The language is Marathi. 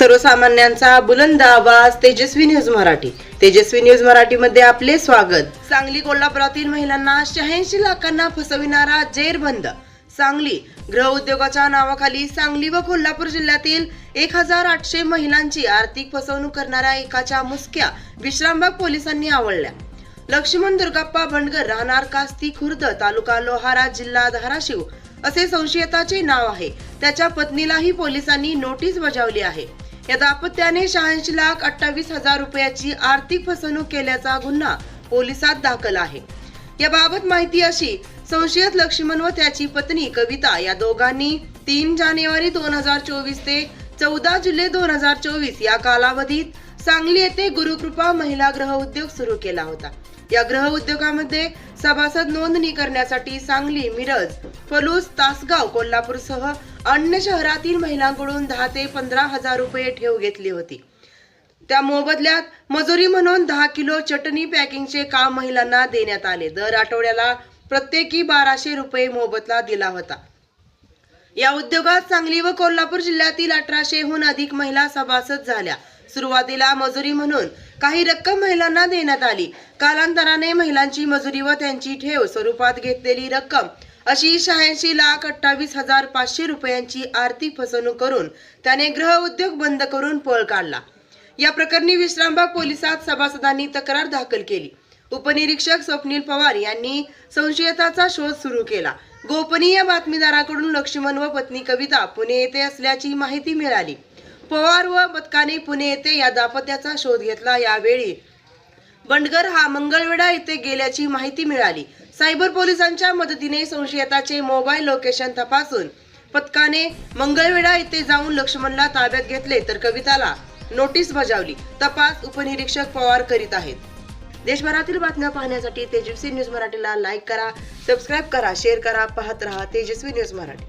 सर्वसामान्यांचा बुलंद आवाज तेजस्वी न्यूज मराठी. तेजस्वी न्यूज मराठीमध्ये आपले स्वागत. सांगली कोल्हापुरातील महिलांना शहाऐंशी लाखांना फसविणारा जेरबंद. सांगली गृह उद्योगाच्या नावाखाली सांगली व कोल्हापूर जिल्ह्यातील एक हजार आठशे महिलांची आर्थिक फसवणूक करणाऱ्या एकाच्या मुसक्या विश्रामबाग पोलिसांनी आवडल्या लक्ष्मण दुर्गाप्पा भंडगर राहणार कास्ती खुर्द तालुका लोहारा जिल्हा धाराशिव असे संशयिताचे नाव आहे. त्याच्या पत्नीलाही पोलिसांनी नोटीस बजावली आहे. या दाम्पत्याने शहाऐंशी लाख अठ्ठावीस हजार रुपयाची आर्थिक फसवणूक केल्याचा गुन्हा पोलिसात दाखल आहे. याबाबत माहिती अशी संशयित लक्ष्मण व त्याची पत्नी कविता या दोघांनी तीन जानेवारी दोन हजार चोवीस ते चौदा जुलै दोन हजार चोवीस या कालावधीत सांगली येथे गुरुकृपा महिला ग्रह उद्योग सुरू केला होता. या ग्रह उद्योगामध्ये सभासद नोंदणी करण्यासाठी सांगली मिरज फलूस तासगाव कोल्हापूरसह अन्य शहरातील महिलांकडून दहा ते पंधरा हजार रुपये ठेव घेतली होती. त्या मोबदल्यात मजुरी म्हणून दहा किलो चटणी पॅकिंगचे काम महिलांना देण्यात आले. दर आठवड्याला प्रत्येकी बाराशे रुपये मोबदला दिला होता. या उद्योगात सांगली व कोल्हापूर जिल्ह्यातील अठराशेहून अधिक महिला सभासद झाल्या. सुरुवातीला मजुरी म्हणून काही रक्कम महिलांना देण्यात आली. कालांतराने महिलांची मजुरी व त्यांची ठेव स्वरूपात घेतलेली रक्कम अशी शहाऐंशी लाख अठ्ठावीस हजार पाचशे रुपयांची आर्थिक फसवणूक करून त्याने ग्रह उद्योग बंद करून पळ काढला. या प्रकरणी विश्रामबाग पोलिसात सभासदांनी तक्रार दाखल केली. उपनिरीक्षक स्वप्नील पवार यांनी संशयिताचा शोध सुरू केला. गोपनीय बातमीदाराकडून लक्ष्मण व पत्नी कविता पुणे येथे असल्याची माहिती मिळाली. पवार व पथकाने पुणे येथे या दाम्पत्याचा शोध घेतला. यावेळी बंडगर हा मंगळवेढा येथे गेल्याची माहिती मिळाली. सायबर पोलिसांच्या मदतीने संशयिताचे मोबाईल लोकेशन तपासून पथकाने मंगळवेढा येथे जाऊन लक्ष्मणला ताब्यात घेतले तर कविताला नोटीस बजावली. तपास उपनिरीक्षक पवार करीत आहेत. देशभरातील बातम्या पाहण्यासाठी तेजस्वी न्यूज मराठीला लाईक करा सबस्क्राईब करा शेअर करा पाहत रहा तेजस्वी न्यूज मराठी.